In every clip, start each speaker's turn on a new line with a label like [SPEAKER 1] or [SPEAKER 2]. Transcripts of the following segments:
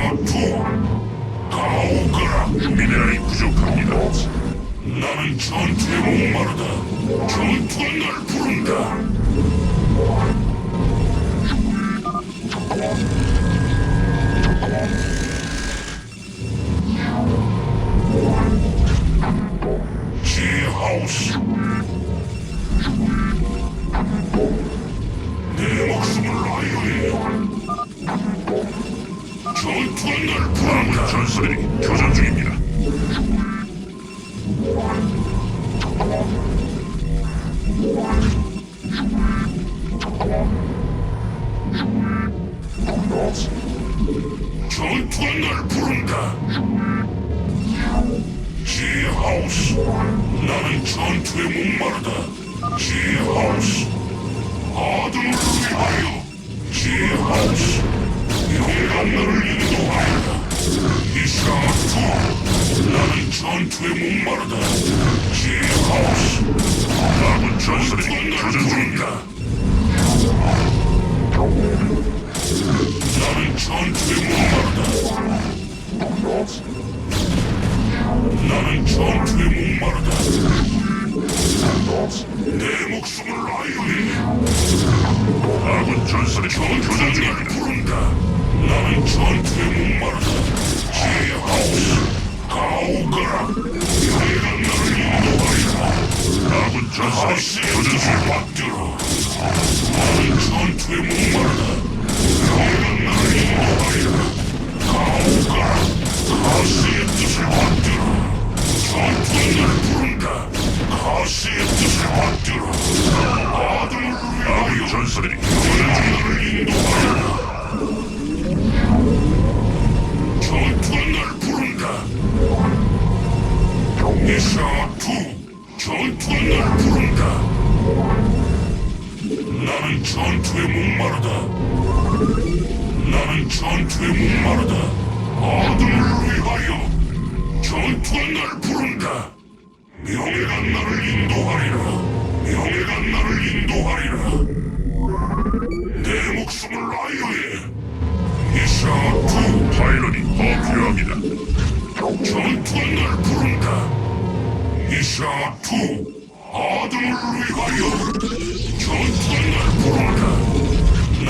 [SPEAKER 1] 이샤투 가오거라 미네랄이 부족합니다. 나는 전투에 목마르다. 전투가 날 부른다. 전투가 날 부른다. 전설이 교전 중입니다. 전투가 날 부른다. 지하우스. 나는 전투에 목마르다. 지하우스. 아들을 위하여. 지하우스. 나를 인도하여라. 이샤투. 나는 전투에 목마르다. 지하우스. 남은 전설이 교전 중입니다. 나는 전투에 목마르다. 나는 전투에 목마르다. 내 목숨을 아이오니. 아군 전설이 교전 중입니다. 부른다. 나는 전투에 목마르다. 지하우스 가오거라. 내가 너를 인도하리라. 아군 전설이 교전 중입니다. 나는 전투에 목마르다. 내가 너를 인도하리라. 가오거라. 가시의 뜻을 받들어. 전투가 날 부른다. 가시의 뜻을 받들어. 나는 전투에 목마르다. 아들을 위하여 전투가 날 부른다. 명예가 나를 인도하리라. 명예가 나를 인도하리라. 내 목숨을 아유해. 이샤투 파일럿이 더 필요합니다. 전투가 날 부른다. 이샤투 아들을 위하여 전투가 날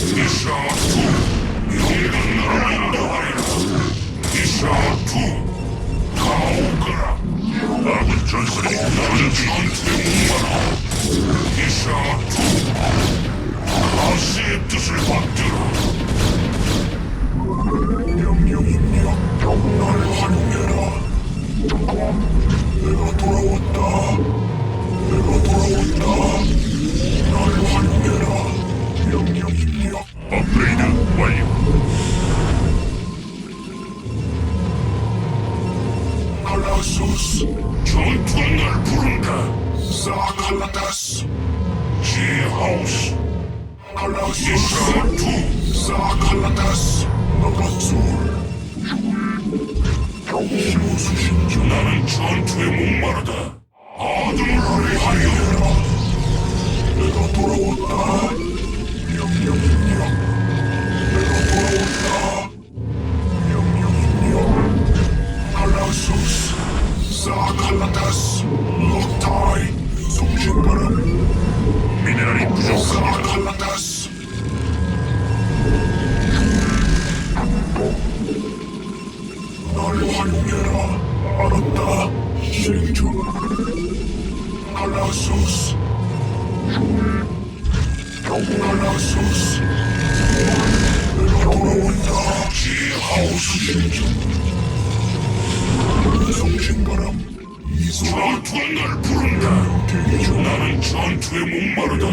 [SPEAKER 1] 내가. 나를 활용해라. 명령입니다. 업그레이 칼라소스. 전투가 날 부른다. 사칼라타스. 지하우스. 칼라소스. 전투. 사칼라타스. 너가술. 희무수신주 나는 전투에 목마르다. 아들을 위하여. 내가. 명령입니다. 가스, 록타이, 송신바람 미네랄이 부족합니다. 칼라타스. 날 활용해라. 알았다. 실행 중. 바람. 전투가 날 부른다. 나는 전투에 목마르다.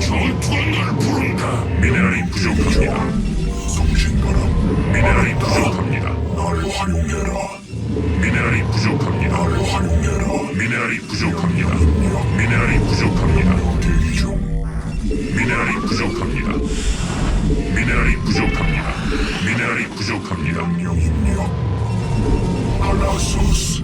[SPEAKER 1] 전투가 날 부른다. 미네랄이 부족합니다. 성신바람. 미네랄이 부족합니다. 날 활용해라. 미네랄이 부족합니다. 날 활용해라. 미네랄이 부족합니다. 미네랄이 부족합니다. 대기 중. 미네랄이 부족합니다. 미네랄이 부족합니다. 미네랄이 부족합니다. 명령 입력. 알라소스.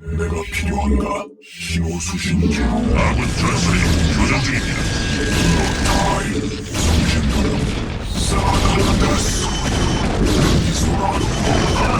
[SPEAKER 1] 내가 필요한가? 신호수신주 아군 전설이 교전 중입니다 노타임 정신가는 사가다스 소라노